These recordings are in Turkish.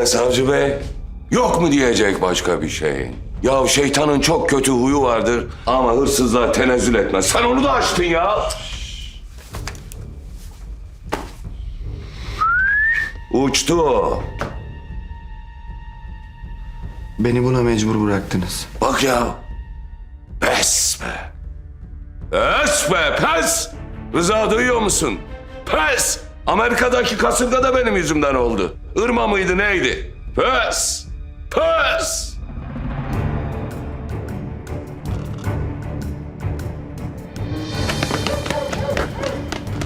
Ee savcı bey, yok mu diyecek başka bir şey? Ya şeytanın çok kötü huyu vardır ama hırsızlığa tenezzül etmez. Sen onu da açtın ya. Uçtu. Beni buna mecbur bıraktınız. Bak ya. Pes be. Pes be pes. Rıza duyuyor musun? Pes. Amerika'daki kasırga da benim yüzümden oldu. Irma mıydı neydi? Pes. Pes.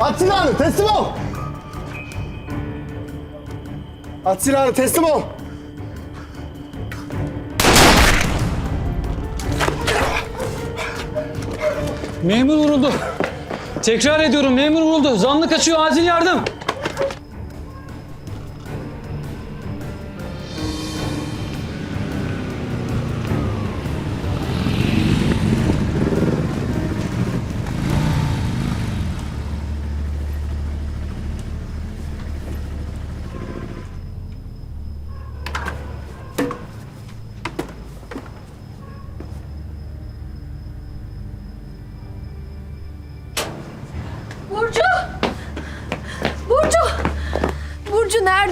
At silahını teslim ol. At silahını teslim ol. Memur vuruldu. Tekrar ediyorum memur vuruldu. Zanlı kaçıyor acil yardım.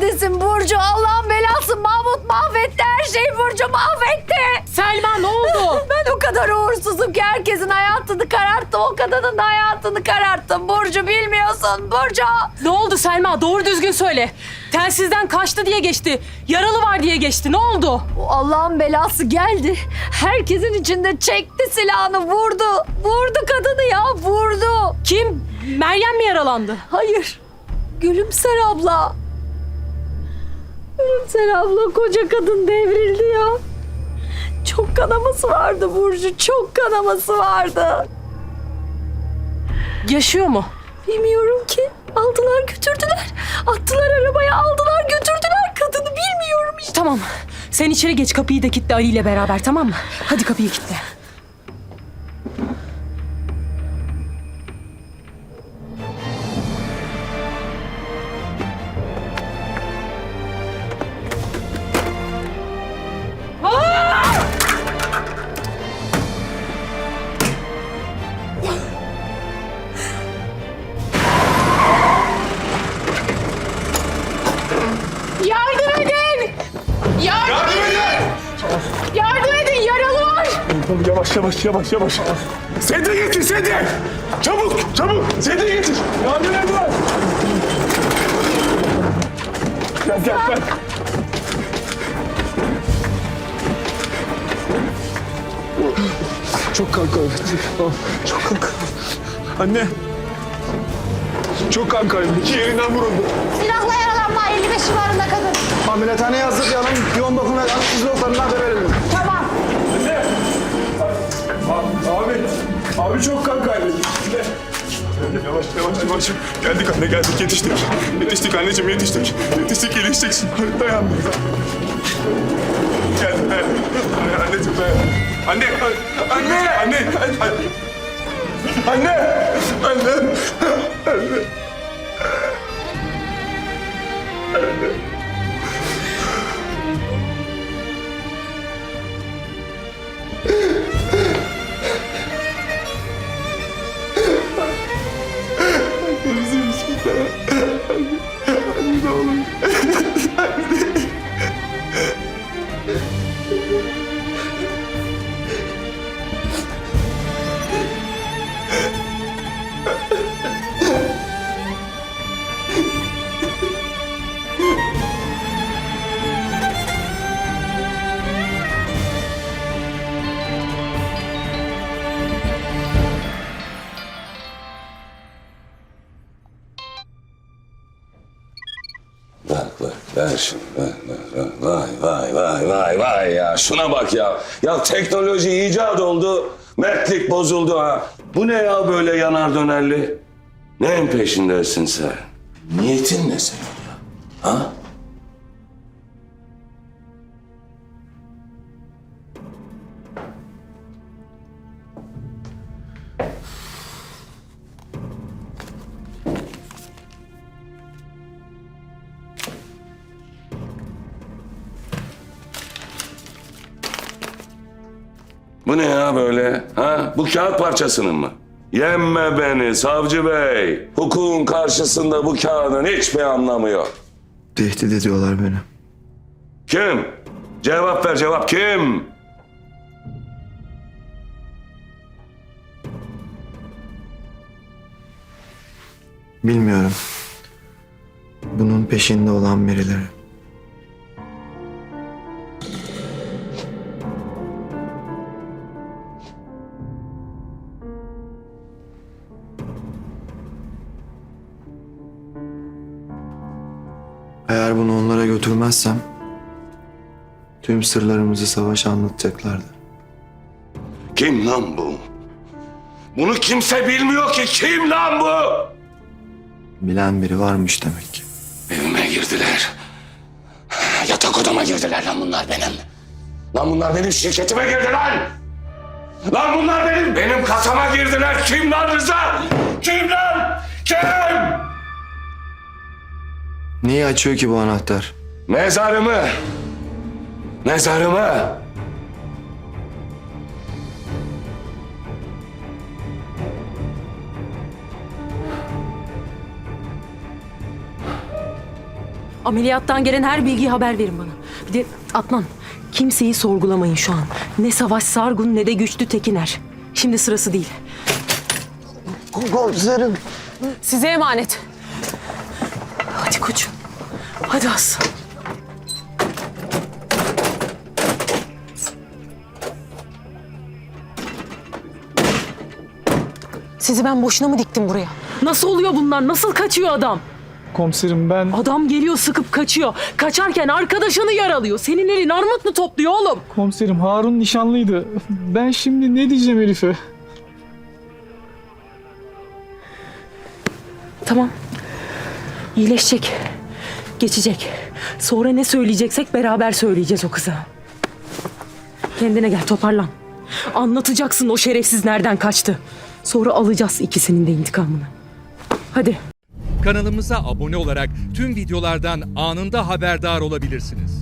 Neredesin Burcu? Allah'ın belası Mahmut mahvetti her şeyi Burcu mahvetti. Selma ne oldu? Ben o kadar uğursuzum ki herkesin hayatını kararttım. O kadının da hayatını kararttım. Burcu bilmiyorsun Burcu. ne oldu Selma? Doğru düzgün söyle. Telsizden kaçtı diye geçti. Yaralı var diye geçti. Ne oldu? O Allah'ın belası geldi. Herkesin içinde çekti silahını vurdu. Vurdu kadını ya vurdu. Kim? Meryem mi yaralandı? Hayır. Gülümser abla. Gülümser abla koca kadın devrildi ya. Çok kanaması vardı Burcu. Çok kanaması vardı. Yaşıyor mu? Bilmiyorum ki. Aldılar götürdüler. Attılar arabaya aldılar götürdüler kadını. Bilmiyorum işte. Tamam. Sen içeri geç kapıyı da kilitle Ali ile beraber tamam mı? Hadi kapıyı kilitle. Var! Yavaş yavaş yavaş yavaş. Sedye getir sedye. Çabuk çabuk sedye getir. Yardım et lan. Gel gel gel. Çok kan kaybetti. Çok kan kaybetti. Anne. Çok kan kaybetti. İki yerinden vuruldu. Silahla yaralanma 55 civarında kadın. Ameliyathaneye hazırlayalım. Yoğun bakım ve siz çok kan kaybetti. Anne. Yavaş yavaş yavaş. Geldik anne geldik yetiştik. Yetiştik anneciğim yetiştik. Yetiştik iyileşeceksin. Dayan. Gel dayan. Anneciğim dayan. Anne. Anne. Anne. Anne. Anne. Anne. Bak bak ver şunu ver, ver, ver. Vay vay vay vay vay ya şuna bak ya. Ya teknoloji icat oldu. Mertlik bozuldu ha. Bu ne ya böyle yanar dönerli? Neyin peşindesin sen? Niyetin ne senin ya? Ha? Bu ne ya böyle? Ha? Bu kağıt parçasının mı? Yemme beni savcı bey. Hukukun karşısında bu kağıdın hiçbir anlamı yok. Tehdit ediyorlar beni. Kim? Cevap ver cevap kim? Bilmiyorum. Bunun peşinde olan birileri. Eğer bunu onlara götürmezsem tüm sırlarımızı savaşa anlatacaklardı. Kim lan bu? Bunu kimse bilmiyor ki kim lan bu? Bilen biri varmış demek ki. Evime girdiler. Yatak odama girdiler lan bunlar benim. Lan bunlar benim şirketime girdi lan. Lan bunlar benim, benim kasama girdiler. Kim lan Rıza? Kim lan? Niye açıyor ki bu anahtar? Mezarımı. Mezarımı. Ameliyattan gelen her bilgiyi haber verin bana. Bir de Adnan, kimseyi sorgulamayın şu an. Ne Savaş Sargun ne de Güçlü Tekiner. Şimdi sırası değil. Komiserim. Size emanet. Hadi koçum. Hadi aslan. Sizi ben boşuna mı diktim buraya? Nasıl oluyor bunlar? Nasıl kaçıyor adam? Komiserim ben... Adam geliyor sıkıp kaçıyor. Kaçarken arkadaşını yaralıyor. Senin elin armut mu topluyor oğlum? Komiserim Harun nişanlıydı. Ben şimdi ne diyeceğim Elif'e? Tamam. İyileşecek. Geçecek. Sonra ne söyleyeceksek beraber söyleyeceğiz o kıza. Kendine gel toparlan. Anlatacaksın o şerefsiz nereden kaçtı. Sonra alacağız ikisinin de intikamını. Hadi. Kanalımıza abone olarak tüm videolardan anında haberdar olabilirsiniz.